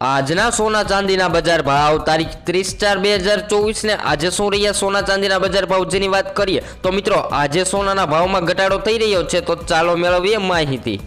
આજના સોના ચાંદીના બજાર ભાવ, તારીખ ત્રીસ ચાર બે હજાર ચોવીસને આજે શું રહ્યા સોના ચાંદીના બજાર ભાવ જેની વાત કરીએ, તો મિત્રો, આજે સોનાના ભાવમાં ઘટાડો થઈ રહ્યો છે, તો ચાલો મેળવીએ માહિતી.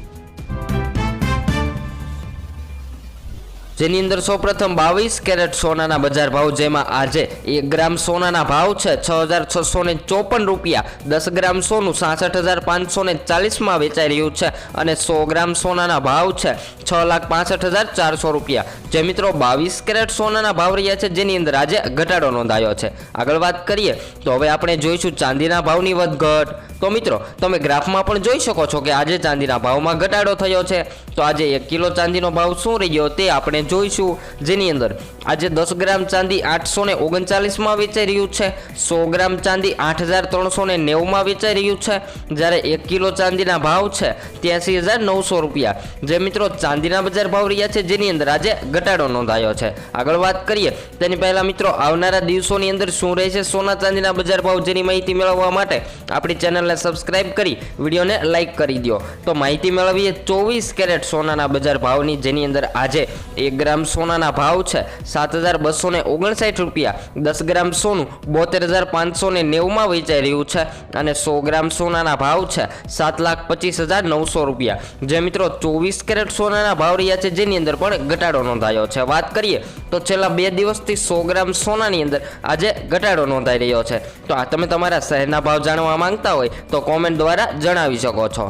જેની અંદર સૌપ્રથમ બાવીસ કેરેટ સોનાના બજાર ભાવ, જેમાં આજે એક ગ્રામ સોનાના ભાવ છે છ હજાર છસો ને ચોપન રૂપિયા. દસ ગ્રામ સોનું સાસઠ હજાર પાંચસો ને ચાલીસમાં વેચાઈ રહ્યું છે અને સો ગ્રામ સોનાના ભાવ છે છ લાખ પાસઠ હજાર ચારસો રૂપિયા. જે મિત્રો બાવીસ કેરેટ સોનાના ભાવ રહ્યા છે, જેની અંદર આજે ઘટાડો નોંધાયો છે. આગળ વાત કરીએ, તો હવે આપણે જોઈશું ચાંદીના ભાવની વધઘટ. તો મિત્રો, તમે ગ્રાફમાં પણ જોઈ શકો છો કે આજે ચાંદીના ભાવમાં ઘટાડો થયો છે. તો આજે એક કિલો ચાંદીનો ભાવ શું રહ્યો તે આપણે જોઈશું. જેની અંદર આજે દસ ગ્રામ ચાંદી આઠસો ને ઓગણચાલીસમાં વેચાઈ રહ્યું છે. સો ગ્રામ ચાંદી આઠ હજાર ત્રણસો ને નેવુંમાં વેચાઈ રહ્યું છે. જ્યારે એક કિલો ચાંદીના ભાવ છે ત્યાંસી હજાર નવસો રૂપિયા. જે મિત્રો ચાંદીના બજાર ભાવ રહ્યા છે, જેની અંદર આજે ઘટાડો નોંધાયો છે. આગળ વાત કરીએ, તેની પહેલાં મિત્રો, આવનારા દિવસોની અંદર શું રહેશે સોના ચાંદીના બજાર ભાવ જેની માહિતી મેળવવા માટે આપણી ચેનલને સબસ્ક્રાઇબ કરી વિડીયોને લાઇક કરી દો તો માહિતી મેળવીએ ચોવીસ કેરેટ સોનાના બજાર ભાવની, જેની અંદર આજે એક ગ્રામ સોનાના ભાવ છે, સાત હજાર બસો ઓગણસાઠ રૂપિયા. દસ ગ્રામ સોનું, બોતેર હજાર પાંચસો ને નેવુંમાં વેચાઈ રહ્યું છે અને સો ગ્રામ સોનાના ભાવ છે, સાત લાખ પચીસ હજાર નવસો રૂપિયા. જે મિત્રો ચોવીસ કેરેટ સોનાના ભાવ રહ્યા છે, જેની અંદર પણ ઘટાડો નોંધાયો છે. વાત કરીએ તો છેલ્લા બે દિવસથી સો ગ્રામ સોનાની અંદર આજે ઘટાડો નોંધાઈ રહ્યો છે. તો આ તમે તમારા શહેરના ભાવ જાણવા માંગતા હોય તો કોમેન્ટ દ્વારા જણાવી શકો છો.